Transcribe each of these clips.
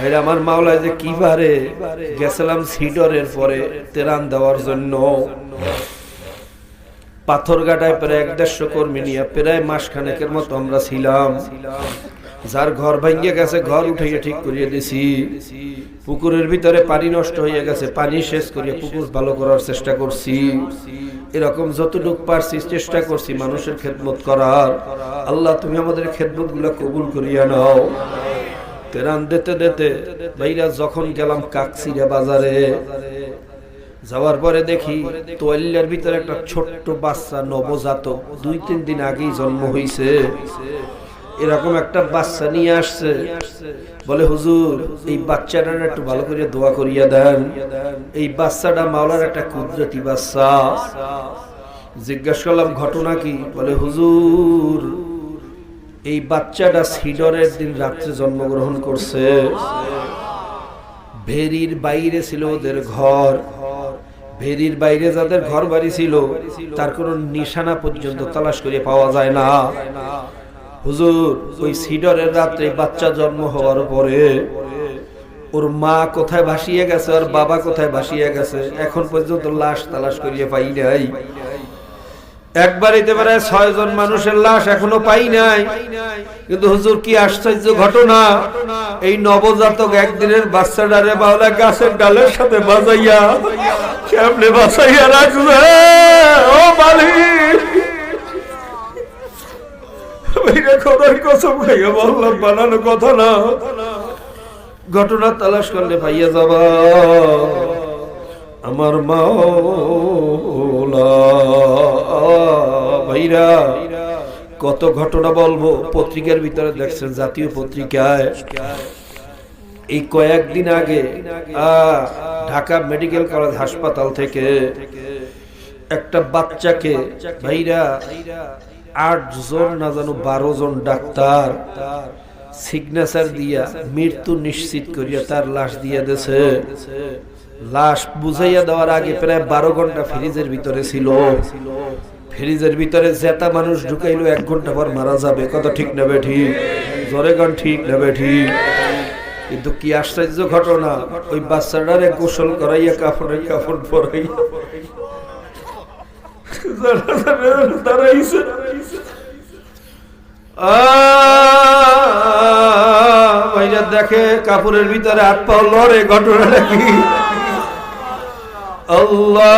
ভাইরা, আমার মাওলায় যে কি পারে গেছিলাম সিডরের পরে তেরান দেওয়ার জন্য। পাথরঘাটায় প্রায় এক দেড়শো কর্মী নিয়ে প্রায় মাস খানেকের মতো আমরা ছিলাম। যার ঘর ভাঙ্গে গেছে, ঘর উঠাইয়ে ঠিক করিয়ে দিছি। পুকুরের ভিতরে পানি নষ্ট হয়ে গেছে, পানি শেষ করিয়ে পুকুর ভালো করার চেষ্টা করছি। এরকম যতটুক পারছি চেষ্টা করছি মানুষের খেদমত করার। আল্লাহ, তুমি আমাদের খেদমতগুলা কবুল করিয়া নাও। তেরান দিতে দিতে ভাইরা যখন গেলাম কাকসিরা বাজারে, যাওয়ার পরে দেখি তোয়াল্লার ভিতরে একটা ছোট্ট বাচ্চা নবজাত, দুই তিন দিন আগেই জন্ম হইছে। এরকম একটা বাচ্চা নিয়ে আসছে। বলে, হুজুর, এই বাচ্চাটা একটু ভালো করে দোয়া করিয়া দেন। এই বাচ্চাটা মাওলার একটা কুদরতি বাচ্চা। জিজ্ঞাসা করলাম, ঘটনা কি? বলে, হুজুর এই বাচ্চাটা সিডরের দিন রাত্রে জন্মগ্রহণ করছে। ভেরির বাইরে ছিল ওদের ঘর। ভেরির বাইরে যাদের ঘর বাড়ি ছিল, তার কোনো নিশানা পর্যন্ত তালাশ করে পাওয়া যায় না। হুজুর, ওই সিডরের রাত্রে বাচ্চা জন্ম হওয়ার পরে ওর মা কোথায় ভাসিয়ে গেছে আর বাবা কোথায় ভাসিয়ে গেছে, এখন পর্যন্ত লাশ তালাশ করিয়ে পাই নাই। একবার এতে পারে ছয় জন মানুষের লাশ এখনও পাই নাই। কিন্তু হুজুর, কি আশ্চর্য ঘটনা। এই নবজাতক একদিনের বাচ্চাটারে বাউলা গাছের ডালের সাথে বাজাইয়া কেমনে বাঁচাইয়া রাখবে? ও বললাম, বানানো কথা না। ঘটনা তালাশ করলে পাইয়া যাবা। আমার মাওলা ভাইরা কত ঘটনা বলব, পত্রিকার ভিতরে দেখছেন জাতীয় পত্রিকায়। এই কয়েকদিন আগে ঢাকা মেডিকেল কলেজ হাসপাতাল থেকে একটা বাচ্চাকে ভাইরা আট জন না জানো বারো জন ডাক্তার সিগনেচার দিয়া মৃত্যু নিশ্চিত করিয়া তার লাশ দিয়া দেছে লাশ বুঝাইয়া দেওয়ার আগে প্রায় বারো ঘণ্টা ফ্রিজের ভিতরে ছিল। ফ্রিজের ভিতরে জেতা মানুষ ঢুকাইলো, এক ঘণ্টা পর মারা যাবে। কত ঠিক নেবে ঠিক জোরে গান ঠিক নেবে ঠিক কিন্তু কি আশ্চর্য ঘটনা, ওই বাচ্চাটারে গোসল করাইয়া কাপড়ে কাপড় ভাইরা দেখে কাপড়ের ভিতরে হাত পাও লড়ে, ঘটনাটা কি? আল্লাহ!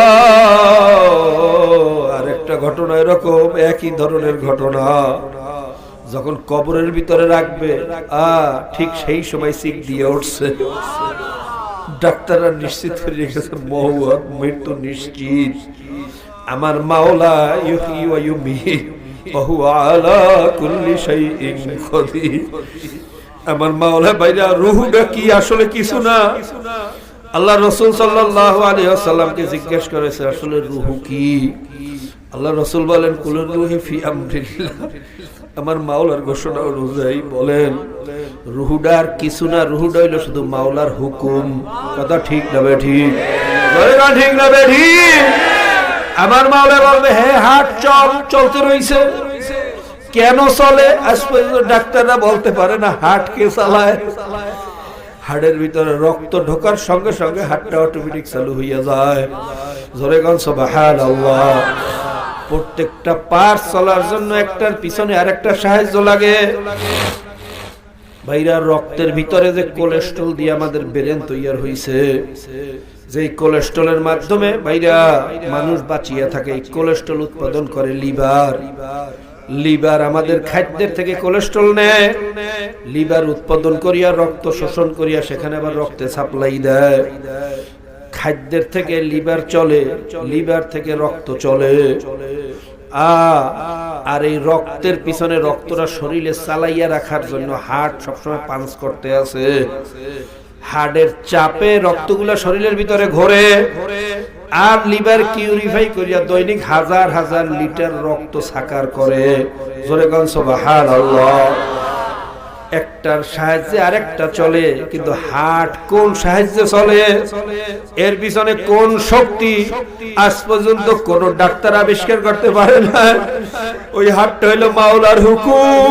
আরেকটা ঘটনা এরকম, একই ধরনের ঘটনা। যখন কবরের ভিতরে রাখবে, আ, ঠিক সেই সময় সিক দিয়ে উঠছে। ডাক্তাররা নিশ্চিত করে রেখেছে মহুয়া মৃত্যু নিশ্চিত। আমার মাওলা আলা আমার মাওলা বাইরা রুহুটা কি? আসলে কিছু না। আল্লাহ রসুল সাল্লাল্লাহু আলাইহি ওয়াসাল্লামকে জিজ্ঞেস করেছে, আসলে রুহু কি? আল্লাহ রসুল বলেন আমার মাওলার ঘোষণা অনুযায়ী বলেন, রুহুডার কিছু না, রুহুডা হইল শুধু মাওলার হুকুম। কথা ঠিক না ঠিক? ঠিক না ঠিক? আমার মাওলা বলবে, হে হাট, চল, চলতে রইছে। কেন চলে? আজ পর্যন্ত ডাক্তাররা বলতে পারে না, হাট কে চালায়। হাড়ের ভিতরে রক্ত ঢোকার সঙ্গে সঙ্গে হাটটা অটোমেটিক চালু হইয়া যায়। জোরে গন আল্লাহ প্রত্যেকটা পার চলার জন্য একটার পিছনে আরেকটা সাহায্য লাগে। ভাইরা, রক্তের ভিতরে যে কোলেস্ট্রল দিয়ে আমাদের ব্রেন তৈয়ার হইছে যে কোলেস্ট্রলের মাধ্যমে ভাইরা মানুষ বাঁচিয়ে থাকে কোলেস্ট্রল উৎপাদন করে লিভার। লিভার আমাদের খাদ্যের থেকে কোলেস্ট্রল নেয়। লিভার উৎপাদন করিয়া, রক্ত শোষণ করিয়া সেখানে আবার রক্তে সাপ্লাই দেয়। খাদ্যের থেকে লিভার চলে, লিভার থেকে রক্ত চলে। আর এই রক্তের পিছনে রক্তটা শরীরে চালাইয়া রাখার জন্য হার্ট সবসময় পাঞ্চ করতে আছে। হার্টের চাপে রক্তগুলা শরীরের ভিতরে ঘোরে আর লিভার কিউরিফাই করিয়া দৈনিক হাজার হাজার লিটার রক্ত সাকার করে। জোরে বাহার আল্লাহ একটার সাহায্যে আরেকটা চলে, কিন্তু হাট কোন সাহায্যে চলে? এর পিছনে কোন শক্তি? আজ পর্যন্ত কোন ডাক্তার আবিষ্কার করতে পারে না। ওই হাটটা হইল মাওলার হুকুম।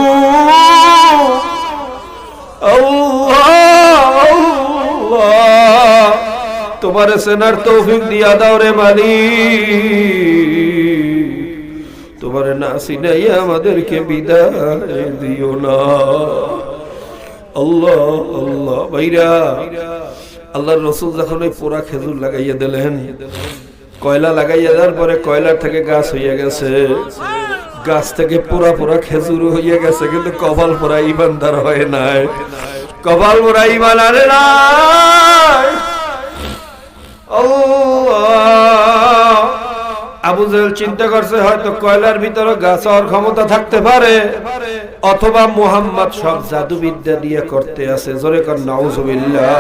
তোমার সেনার তৌফিক দিয়া দাও রে মালি তোমার না সিনাই আমাদেরকে বিদায় দিও না। আল্লাহ আল্লাহ, ভাইরা। আল্লাহর রসুল যখন ওই পোড়া খেজুর লাগাইয়া দিলেন, কয়লা লাগাইয়া দেওয়ার পরে কয়লার থেকে গাছ হইয়া গেছে। গাছ থেকে পুরা পুরা খেজুর হইয়া গেছে, কিন্তু কপাল পোড়া ইমানদার হয় নাই। কপাল পোড়া ইমান আরে না আল্লাহ। আবু জেহেল চিন্তা করছে, হয়তো কয়লার ভিতরে গাছ হওয়ার ক্ষমতা থাকতে পারে, অথবা মুহাম্মদ সব জাদুবিদ্যা দিয়ে করতে আছে। জোরে কর, নাউজুবিল্লাহ।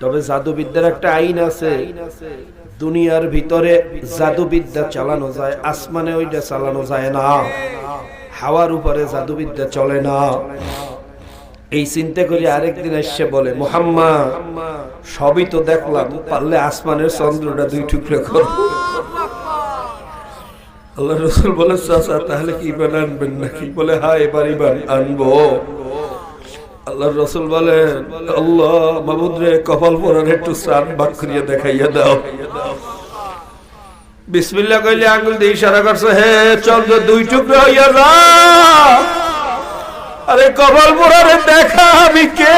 তবে জাদুবিদ্যার একটা আইন আছে, দুনিয়ার ভিতরে জাদুবিদ্যা চালানো যায়, আসমানে ওইটা চালানো যায় না। হাওয়ার উপরে জাদুবিদ্যা চলে না। এই চিন্তা করি আরেকদিন এসে বলে মোহাম্মদ সবই তো দেখলাম, পারলে আসমানের চন্দ্রটা দুই টুকরো কর। আল্লাহ রসুল বলে, চাচা, তাহলে কি ইমান আনবেন নাকি? বলে হ্যাঁ এবার ইমান আনব। আল্লাহ রসুল বলেন আল্লাহ মামুদ্রে কপাল পরার একটু স্নান বাক করিয়ে দেখাইয়া দাও। বিসমিল্লাহ কইলে আঙ্গুল দিয়ে ইশারা করছে, হে, চন্দ্র, দুই টুকরো হইয়া যা! আরে কপাল পরারে দেখা আমি কে?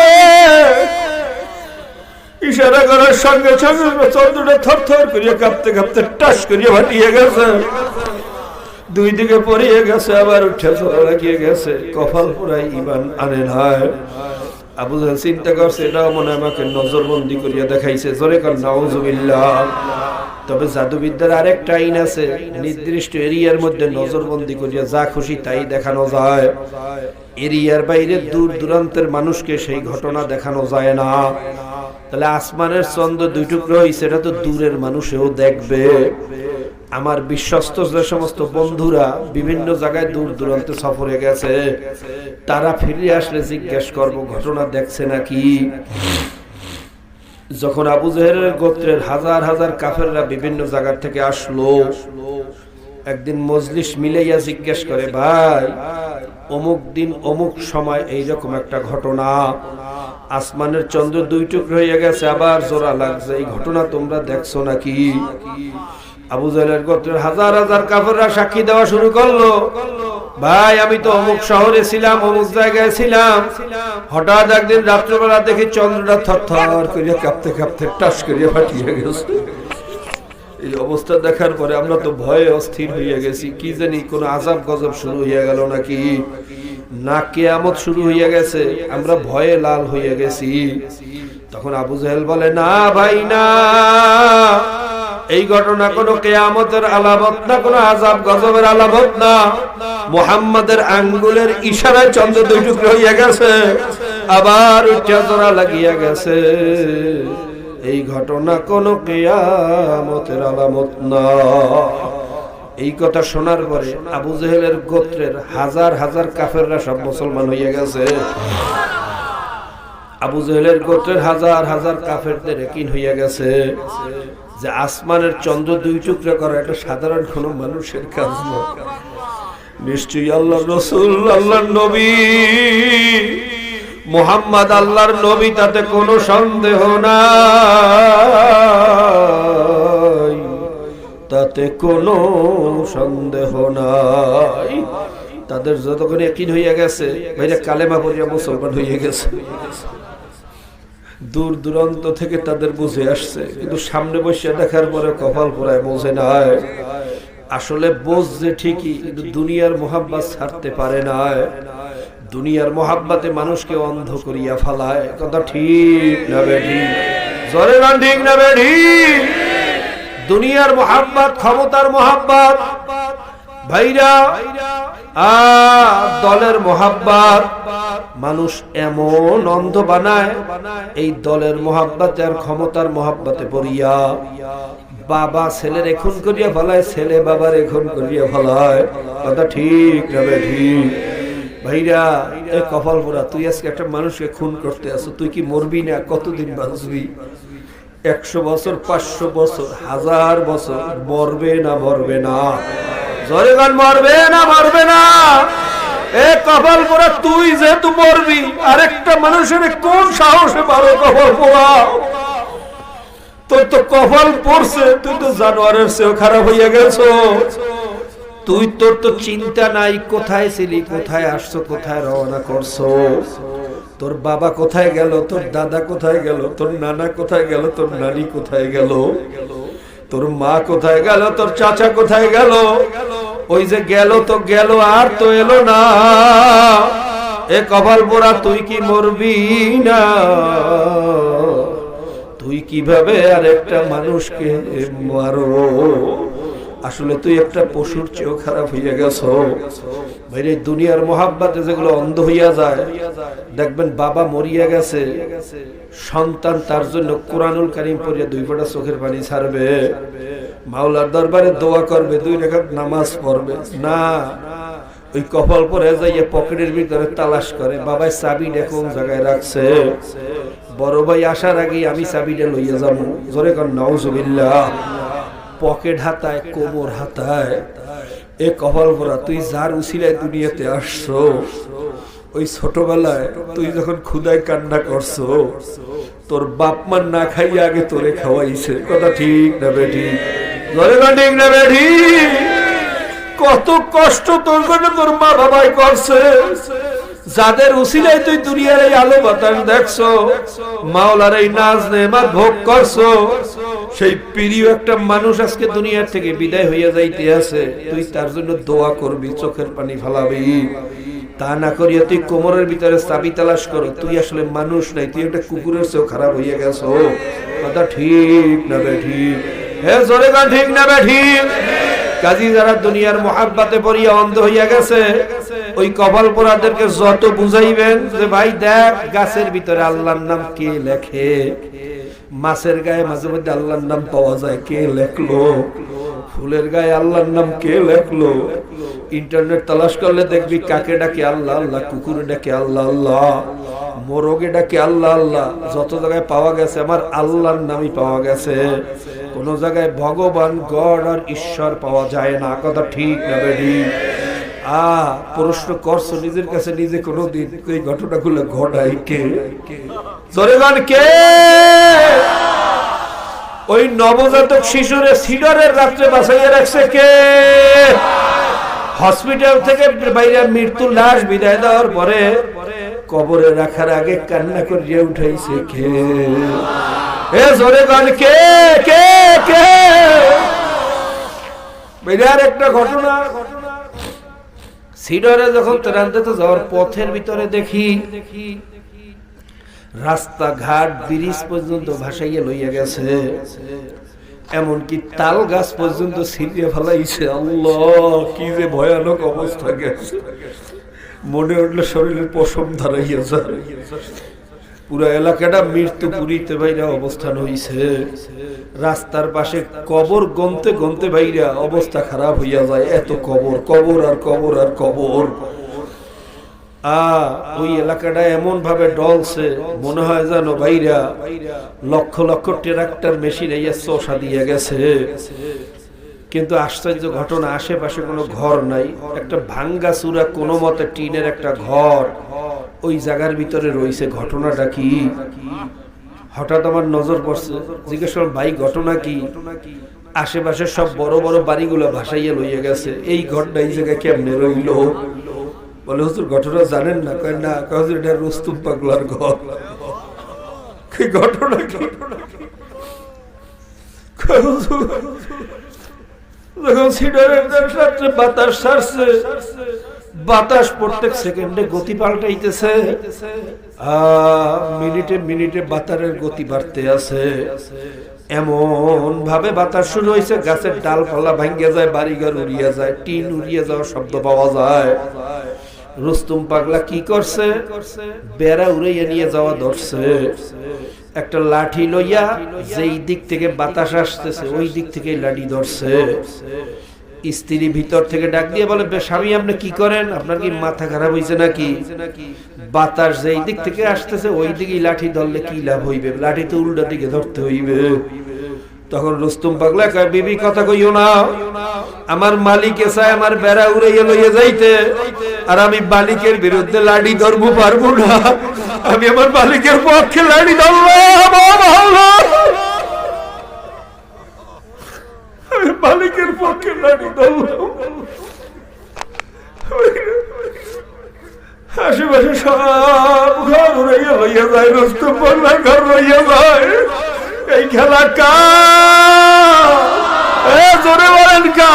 ইশারা করার সঙ্গে সঙ্গে চন্দ্রটা থর থর করিয়া কাঁপতে কাঁপতে টাস করিয়া ফাটিয়ে গেছে। দুই দিকে পড়িয়ে গেছে, আবার উঠে লাগিয়ে গেছে। কপাল পুরাই ইমান আনে নাই। আবু চিন্তা করছে, এটাও মনে আমাকে নজরবন্দি করিয়া দেখাইছে। জোরে কার নাউজুবিল্লাহ। তবে জাদুবিদ্যার আরেকটা আইন আছে, নির্দিষ্ট এরিয়ার মধ্যে নজরবন্দি করিয়া যা খুশি তাই দেখানো যায়। এরিয়ার বাইরে দূর দূরান্তের মানুষকে সেই ঘটনা দেখানো যায় না। তাহলে আসমানের চন্দ্র দুই টুকরো হয়েছে এটা তো দূরের মানুষেও দেখবে। আমার বিশ্বস্ত যে সমস্ত বন্ধুরা বিভিন্ন জায়গায় দূর দূরান্তে সফরে গেছে, তারা ফিরে আসলে জিজ্ঞেস করব, ঘটনা দেখছে নাকি? যখন আবু জেহেরের গোত্রের হাজার হাজার কাফেররা বিভিন্ন জায়গা থেকে আসলো, একদিন মজলিস মিলাইয়া জিজ্ঞেস করে, ভাই, অমুক দিন অমুক সময় এইরকম একটা ঘটনা, আসমানের চন্দ্র দুই টুকরো হয়ে গেছে, আবার জোড়া লাগছে, এই ঘটনা তোমরা দেখছ নাকি? আবু জাহেলের গোত্রের হাজার হাজার কাফেররা সাক্ষী দেওয়া শুরু করল। ভাই, আমি তো অমুক শহরে ছিলাম, অমুক জায়গায় ছিলাম। হঠাৎ একদিন রাত্রবেলা দেখি চন্দ্রটা থর থর করিয়া কাঁপতে কাঁপতে টাস করিয়া ফাটিয়ে গেছে। এই অবস্থা দেখার পরে আমরা তো ভয়ে অস্থির হইয়া গেছি। কি জানি কোন আজাব গজব শুরু হইয়া গেল নাকি? না, কেয়ামত শুরু হইয়া গেছে। আমরা ভয়ে লাল হইয়া গেছি। তখন আবু জাহেল বলে, না ভাই, না। এই ঘটনা কোন কেয়ামতের আলামত না, কোন আজাব গজবের আলামত না। মোহাম্মদের আঙ্গুলের ইশারায় চন্দ্র দুই টুকরো হইয়া গেছে, আবার উচ্চাতরা লাগিয়া গেছে। এই ঘটনা কোন কেয়ামতের আলামত না। এই কথা শোনার পরে আবু জেহেলের গোত্রের হাজার হাজার কাফেররা সব মুসলমান হইয়া গেছে। আবু জেহেলের গোত্রের হাজার হাজার কাফেরদের একিন হইয়া গেছে। যে আসমানের চন্দ্র দুই টুকরা করা একটা সাধারণ কোন মানুষের কাজ নয় নিশ্চয়ই আল্লাহ রসুল, আল্লাহর নবী। মোহাম্মদ আল্লাহর নবী, তাতে কোনো সন্দেহ নাই। তাতে কোনো সন্দেহ নাই। তাদের যতক্ষণ একই হইয়া গেছে ভাইরা কালেমা পড়িয়া মুসলমান হইয়া গেছে। দূর দূরান্ত থেকে তাদের বুঝে আসছে। কিন্তু সামনে বসে দেখার পরে কপাল পরায় বোঝে নাই। আসলে বোঝছে ঠিকই, কিন্তু দুনিয়ার মোহাব্বাত ছাড়তে পারে না। দুনিয়ার মোহাব্বাতে মানুষকে অন্ধ করিয়া ফালায়। কথা ঠিক না বেঠি? জরে না ঠিক না বেঠি? দুনিয়ার মোহাব্বাত, ক্ষমতার মোহাব্বাত। ভাইরা দলের মোহাব্বাত। মানুষ এমন অন্ধ বানায়, এই দলের মোহাব্বাতে আর ক্ষমতার মোহাব্বাতে পড়িয়া বাবা ছেলের এখন করিয়া ফেলায়, ছেলে বাবার এখন করিয়া ফেলায়। কথা ঠিক যাবে ঠিক? ভাইরা, এ কপাল পোড়া, তুই আজকে একটা মানুষকে খুন করতে আসো, তুই কি মরবি না? কতদিন বাঁচবি? একশো বছর, পাঁচশো বছর, হাজার বছর, মরবে না মরবে না। জরে গান মরবে না মরবে না? এ কপাল পোড়া, তুই যেহেতু মরবি, আরেকটা মানুষের কোন সাহসে পারো কপাল পোড়া? তোর তো কপাল পড়ছে, তুই তো জানোয়ারের খারাপ হইয়া গেছো। তুই তোর তো চিন্তা নাই, কোথায় ছিলি, কোথায় আসছো, কোথায় রওনা করছ? তোর বাবা কোথায় গেল, তোর দাদা কোথায় গেল, তোর নানা কোথায় গেল, তোর নানি কোথায় গেল? তোর মা কোথায় গেল? তোর চাচা কোথায় গেল? ওই যে গেল তো গেল, আর তো এলো না। এ কপাল পোড়া, তুই কি মরবি না? তুই কীভাবে আর একটা মানুষকে মারো? আসলে তুই একটা পশুর চেয়েও খারাপ হইয়া গেছো। ভাইরে দুনিয়ার মোহাব্বাতে যেগুলো অন্ধ হইয়া যায়, দেখবেন বাবা মরিয়া গেছে, সন্তান তার জন্য কোরআনুল কারিম পড়িয়া দুই ফোঁটা চোখের পানি ছাড়বে। মাওলার দরবারে দোয়া করবে, দুই রেখাত নামাজ পড়বে। না, ওই কপাল পরে যাইয়া পকেটের ভিতরে তালাশ করে, বাবাই চাবিটা কোন জায়গায় রাখছে? বড় ভাই আসার আগে আমি চাবিটা লইয়া যাব। জোরে কর নাউজুবিল্লাহ। পকেট হাতায়, কোমর হাতায়। এ কপাল পরা তুই যার উসিলায় দুনিয়াতে আসছো, ওই ছোটবেলায় তুই যখন ক্ষুদায় কান্না করছ, তোর বাপ মার না খাইয়া আগে তোরে খাওয়াইছে। কথা ঠিক না বেঠি ঠিক না বেঠি কত কষ্ট তোর জন্য তোর মা বাবাই করছে। যাদের উসিলায় তুই দুনিয়ার এই আলো বাতাস দেখছ, মাওলার এই নাজ নেমার ভোগ করছ সেই প্রিয় একটা মানুষ আজকে দুনিয়ার থেকে বিদায় হইয়া যাইতে আছে। তুই তার জন্য দোয়া করবি, চোখের পানি ফালাবি। তা না করিয়া তুই কোমরের ভিতরে চাবি তালাশ করো। তুই আসলে মানুষ নাই, তুই একটা কুকুরের চেয়েও খারাপ হইয়া গেছো। কথা ঠিক না বে ঠিক? হে জোরে ঠিক না বে ঠিক? কাজী যারা দুনিয়ার মহাব্বাতে পড়িয়া অন্ধ হইয়া গেছে, ওই কপাল পোড়াদেরকে যত বুঝাইবেন যে, ভাই, দেখ, গাছের ভিতরে আল্লাহর নাম কে লেখে? মাছের গায়ে মাঝে মধ্যে আল্লাহর নাম পাওয়া যায়, কে লেখলো? ফুলের গায়ে আল্লাহর নাম কে লেখলো? ইন্টারনেট তালাশ করলে দেখবি কাকে ডাকে আল্লাহ আল্লাহ, কুকুরে ডাকে আল্লাহ আল্লাহ, মোরগে ডাকে আল্লাহ আল্লাহ, যত জায়গায় পাওয়া গেছে, আমার আল্লাহর নামই পাওয়া গেছে। কোন জায়গায় ভগবান গড আর ঈশ্বর পাওয়া যায় না। কথা ঠিক না বেডি আ, প্রশ্ন করছ নিজের কাছে, নিজে কোনোদিন এই ঘটনাগুলো ঘটাই কে? জোরেগান কে? ওই নবজাতক শিশুরে সিডরের রাত্রে বাঁচাইয়া রাখছে কে? হসপিটাল থেকে বাইরে মৃত্যুর লাশ বিদায় দেওয়ার পরে কবরে রাখার আগে কান্না করিয়ে উঠাইছে কে? এ জোরে গান কে কে কে? বিরাট একটা ঘটনা। সিডরে যখন তেরান্তে যাওয়ার পথের ভিতরে দেখি, রাস্তাঘাট ব্রিজ পর্যন্ত ভাসাইয়া লইয়া গেছে। এমনকি তাল গাছ পর্যন্ত ছিঁড়িয়ে ফেলাইছে। আল্লাহ, কি যে ভয়ানক অবস্থা গেছে। মনে উঠলে শরীরের পশম ধারাইয়া পুরো এলাকাটা মৃত্যু পুরীতে ভাইরা অবস্থান হইছে। রাস্তার পাশে কবর গনতে গনতে ভাইরা অবস্থা খারাপ হইয়া যায়। এত কবর কবর আর কবর আর কবর। আ, ওই এলাকাটা এমন ভাবে ডলছে, মনে হয় জানো ভাইরা লক্ষ লক্ষ ট্রাক্টর, মেশিন এই চষা দিয়ে গেছে। কিন্তু আশ্চর্য ঘটনা আশেপাশে কোনো ঘর নাই একটা ভাঙ্গা চূড়া কোনো মতে টিনের একটা ঘর। ওই জায়গার ভিতরে রয়েছে ঘটনাটা কি? হঠাৎ আমার নজর পড়ছে জিজ্ঞেস করলাম ভাই ঘটনা কি? আশেপাশে সব বড় বড় বাড়িগুলো ভাসাইয়া লইয়া গেছে। এই ঘরটা এই জায়গায় কেমনে রইল? বলে হুজুর ঘটনা জানেন না? কয় না। হুজুর এটা রুস্তুম পাগলার ঘর। ঘটনা হুজুর, বাতাস প্রত্যেক সেকেন্ডে গতি পাল্টাইতেছে। মিনিটে মিনিটে বাতারের গতি বাড়তে আছে। এমন ভাবে বাতাস শুরু হয়েছে গাছের ডালপালা ভাঙ্গে যায়, বাড়িঘর উড়িয়ে যায়, টিন উড়িয়ে যাওয়ার শব্দ পাওয়া যায়। রুস্তুম পাগলা কি করছে? বেড়া উড়াইয়া নিয়ে যাওয়া ধরছে। একটা লাঠি লইয়া যেই দিক থেকে বাতাস আসতেছে ওই দিক থেকে লাঠি ধরছে। স্ত্রী ভিতর থেকে ডাক দিয়ে বলে "বে, স্বামী আপনি কি করেন? আপনার কি মাথা খারাপ হয়েছে নাকি? বাতাস যেই দিক থেকে আসতেছে ওই দিকেই লাঠি ধরলে কি লাভ হইবে? লাঠি তো উল্টা দিকে ধরতে হইবে। তখন রুস্তুম পাগলা কয় বিবি কথা কইও না। আমার মালিক এসে আমার বেড়া উড়াইয়া লইয়া যাইতে। আর আমি মালিকের বিরুদ্ধে লাড়ি ধরবো পারব না। আমি আমার মালিকের পক্ষে লাড়ি আল্লাহ! মালিকের পক্ষে লাড়ি ধরলাম আশেপাশে সব ঘর উড়াইয়া লইয়া যায় রুস্তুম ঘর লইয়া যায়। এই খেলা কা জোরে বলেন কা